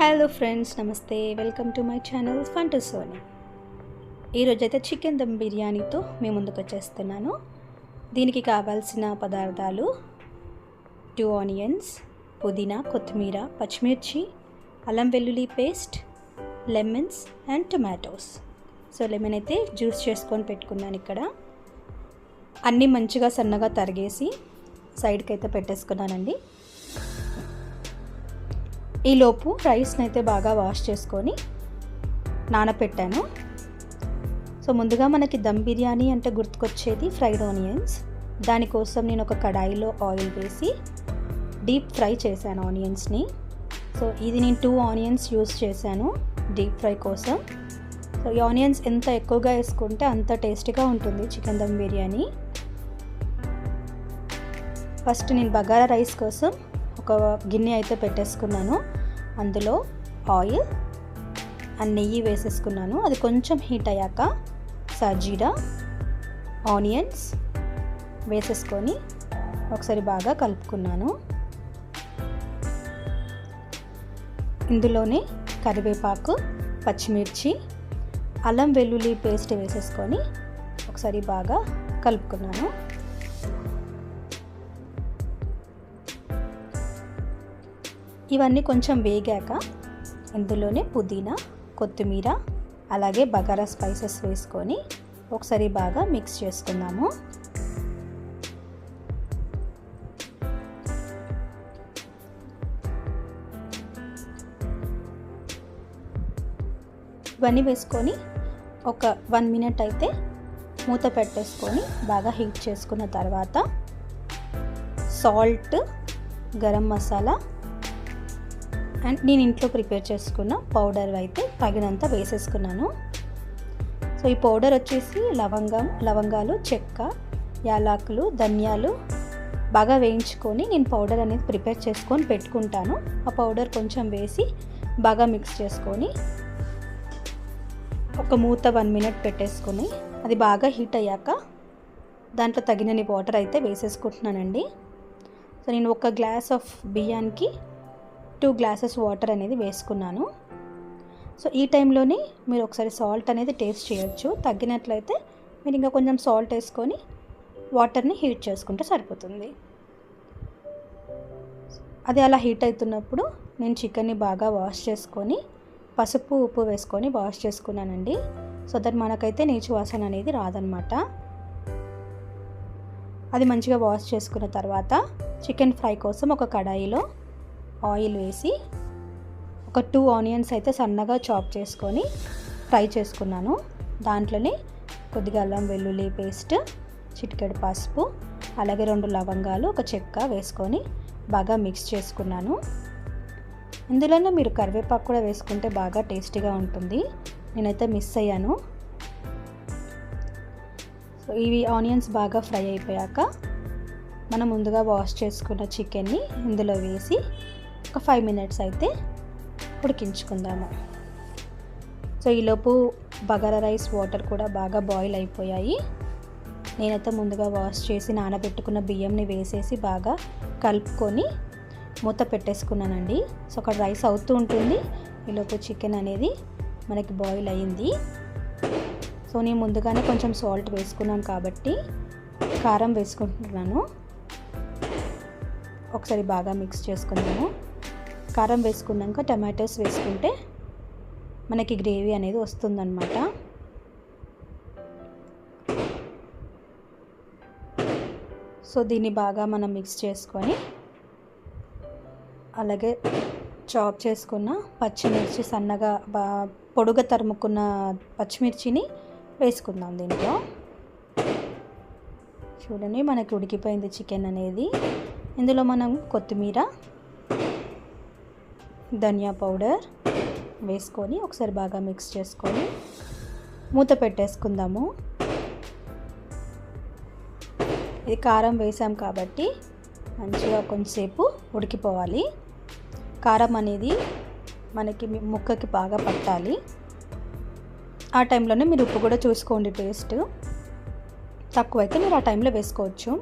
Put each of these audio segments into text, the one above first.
Hello friends నమస్తే. Welcome to my channel fun to Sony ఈరోజైతే chicken dum బిర్యానీతో మీ ముందుకు వచ్చేస్తున్నాను. దీనికి కావాల్సిన పదార్థాలు టూ ఆనియన్స్ పుదీనా కొత్తిమీర పచ్చిమిర్చి అల్లం వెల్లుల్లి paste lemons and tomatoes so lemon అయితే జ్యూస్ చేసుకొని పెట్టుకున్నాను ఇక్కడ. అన్నీ మంచిగా సన్నగా తరిగేసి సైడ్కి అయితే పెట్టేసుకున్నానండి. ఈలోపు రైస్ని అయితే బాగా వాష్ చేసుకొని నానపెట్టాను. సో ముందుగా మనకి దమ్ బిర్యానీ అంటే గుర్తుకొచ్చేది ఫ్రైడ్ ఆనియన్స్. దానికోసం నేను ఒక కడాయిలో ఆయిల్ వేసి డీప్ ఫ్రై చేశాను ఆనియన్స్ని. సో ఇది నేను టూ ఆనియన్స్ యూస్ చేశాను డీప్ ఫ్రై కోసం. సో ఈ ఆనియన్స్ ఎంత ఎక్కువగా వేసుకుంటే అంత టేస్టీగా ఉంటుంది చికెన్ దమ్ బిర్యానీ. ఫస్ట్ నేను బగారా రైస్ కోసం ఒక గిన్నె అయితే పెట్టేసుకున్నాను. అందులో ఆయిల్ అండ్ నెయ్యి వేసేసుకున్నాను. అది కొంచెం హీట్ అయ్యాక సజీరా ఆనియన్స్ వేసేసుకొని ఒకసారి బాగా కలుపుకున్నాను. ఇందులోనే కరివేపాకు పచ్చిమిర్చి అల్లం వెల్లుల్లి పేస్ట్ వేసేసుకొని ఒకసారి బాగా కలుపుకున్నాను. ఇవన్నీ కొంచెం వేగాక ఇందులోనే పుదీనా కొత్తిమీర అలాగే బగారా స్పైసెస్ వేసుకొని ఒకసారి బాగా మిక్స్ చేసుకుందాము. ఇవన్నీ వేసుకొని ఒక వన్ మినిట్ అయితే మూత పెట్టేసుకొని బాగా హీట్ చేసుకున్న తర్వాత సాల్ట్ గరం మసాలా అండ్ నేను ఇంట్లో ప్రిపేర్ చేసుకున్న పౌడర్ అయితే తగినంత వేసేసుకున్నాను. సో ఈ పౌడర్ వచ్చేసి లవంగం లవంగాలు చెక్క యాలకులు ధనియాలు బాగా వేయించుకొని నేను పౌడర్ అనేది ప్రిపేర్ చేసుకొని పెట్టుకుంటాను. ఆ పౌడర్ కొంచెం వేసి బాగా మిక్స్ చేసుకొని ఒక మూత వన్ మినిట్ పెట్టేసుకొని అది బాగా హీట్ అయ్యాక దాంట్లో తగినన్ని వాటర్ అయితే వేసేసుకుంటున్నానండి. సో నేను ఒక గ్లాస్ ఆఫ్ బియ్యానికి టూ గ్లాసెస్ వాటర్ అనేది వేసుకున్నాను. సో ఈ టైంలోనే మీరు ఒకసారి సాల్ట్ అనేది టేస్ట్ చేయొచ్చు. తగ్గినట్లయితే మీరు ఇంకా కొంచెం సాల్ట్ వేసుకొని వాటర్ని హీట్ చేసుకుంటే సరిపోతుంది. అది అలా హీట్ అవుతున్నప్పుడు నేను చికెన్ని బాగా వాష్ చేసుకొని పసుపు ఉప్పు వేసుకొని వాష్ చేసుకున్నానండి. సో దట్ మనకైతే నీచు వాసన అనేది రాదనమాట అది మంచిగా వాష్ చేసుకున్న తర్వాత చికెన్ ఫ్రై కోసం ఒక కడాయిలో ఆయిల్ వేసి ఒక టూ ఆనియన్స్ అయితే సన్నగా చాప్ చేసుకొని ఫ్రై చేసుకున్నాను. దాంట్లోనే కొద్దిగా అల్లం వెల్లుల్లి పేస్ట్ చిటికెడు పసుపు అలాగే రెండు లవంగాలు ఒక చెక్క వేసుకొని బాగా మిక్స్ చేసుకున్నాను. ఇందులోనే మీరు కరివేపాకు కూడా వేసుకుంటే బాగా టేస్టీగా ఉంటుంది. నేనైతే మిస్ అయ్యాను. సో ఇవి ఆనియన్స్ బాగా ఫ్రై అయిపోయాక మనం ముందుగా వాష్ చేసుకున్న చికెన్ని ఇందులో వేసి ఒక ఫైవ్ మినిట్స్ అయితే ఉడికించుకుందాము. సో ఈలోపు బగారా రైస్ వాటర్ కూడా బాగా బాయిల్ అయిపోయాయి. నేనైతే ముందుగా వాష్ చేసి నానబెట్టుకున్న బియ్యంని వేసేసి బాగా కలుపుకొని మూత పెట్టేసుకున్నానండి. సో అక్కడ రైస్ అవుతూ ఉంటుంది. ఈలోపు చికెన్ అనేది మనకి బాయిల్ అయ్యింది సో నేను ముందుగానే కొంచెం సాల్ట్ వేసుకున్నాను కాబట్టి కారం వేసుకుంటున్నాను. ఒకసారి బాగా మిక్స్ చేసుకుందాము. కారం వేసుకున్నాక టమాటోస్ వేసుకుంటే మనకి గ్రేవీ అనేది వస్తుందన్నమాట. సో దీన్ని బాగా మనం మిక్స్ చేసుకొని అలాగే చాప్ చేసుకున్న పచ్చిమిర్చి సన్నగా బా పొడుగా తరుముకున్న పచ్చిమిర్చిని వేసుకుందాం దీంట్లో. చూడండి మనకి ఉడికిపోయింది చికెన్ అనేది. ఇందులో మనం కొత్తిమీర ధనియా పౌడర్ వేసుకొని ఒకసారి బాగా మిక్స్ చేసుకొని మూత పెట్టేసుకుందాము. ఇది కారం వేసాం కాబట్టి మంచిగా కొంచెంసేపు ఉడికిపోవాలి. కారం అనేది మనకి ముక్కకి బాగా పట్టాలి. ఆ టైంలోనే మీరు ఉప్పు కూడా చూసుకోండి టేస్ట్. తక్కువైతే మీరు ఆ టైంలో వేసుకోవచ్చు.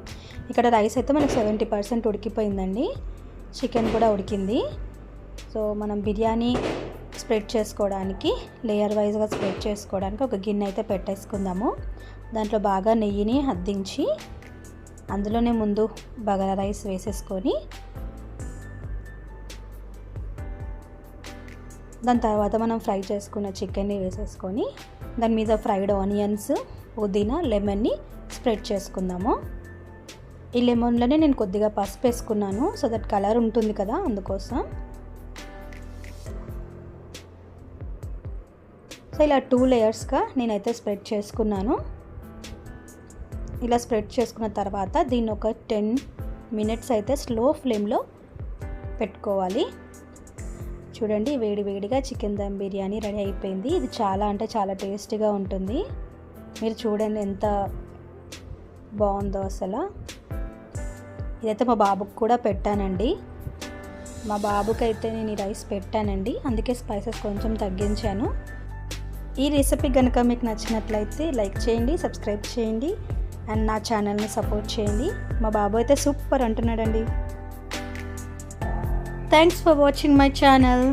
ఇక్కడ రైస్ అయితే మనకి సెవెంటీ పర్సెంట్ ఉడికిపోయిందండి. చికెన్ కూడా ఉడికింది. సో మనం బిర్యానీ స్ప్రెడ్ చేసుకోవడానికి లేయర్ వైజ్గా స్ప్రెడ్ చేసుకోవడానికి ఒక గిన్నె అయితే పెట్టేసుకుందాము. దాంట్లో బాగా నెయ్యిని అద్దించి అందులోనే ముందు బగారా రైస్ వేసేసుకొని దాని తర్వాత మనం ఫ్రై చేసుకున్న చికెన్ని వేసేసుకొని దాని మీద ఫ్రైడ్ ఆనియన్స్ పుదీనా లెమన్ని స్ప్రెడ్ చేసుకుందాము. ఈ లెమన్లోనే నేను కొద్దిగా పసుపు వేసుకున్నాను సో దట్ కలర్ ఉంటుంది కదా అందుకోసం. సో ఇలా టూ లేయర్స్గా నేనైతే స్ప్రెడ్ చేసుకున్నాను. ఇలా స్ప్రెడ్ చేసుకున్న తర్వాత దీన్ని ఒక టెన్ మినిట్స్ అయితే స్లో ఫ్లేమ్లో పెట్టుకోవాలి. చూడండి వేడి వేడిగా చికెన్ దమ్ బిర్యానీ రెడీ అయిపోయింది. ఇది చాలా అంటే చాలా టేస్టీగా ఉంటుంది. మీరు చూడండి ఎంత బాగుందో అసలు. ఇదైతే మా బాబుకి కూడా పెట్టానండి. మా బాబుకి అయితే నేను ఈ రైస్ పెట్టానండి. అందుకే స్పైసెస్ కొంచెం తగ్గించాను. ఈ రెసిపీ కనుక మీకు నచ్చినట్లయితే లైక్ చేయండి సబ్స్క్రైబ్ చేయండి అండ్ నా ఛానల్ని సపోర్ట్ చేయండి. మా బాబు అయితే సూపర్ అంటున్నాడండి. Thanks for watching my channel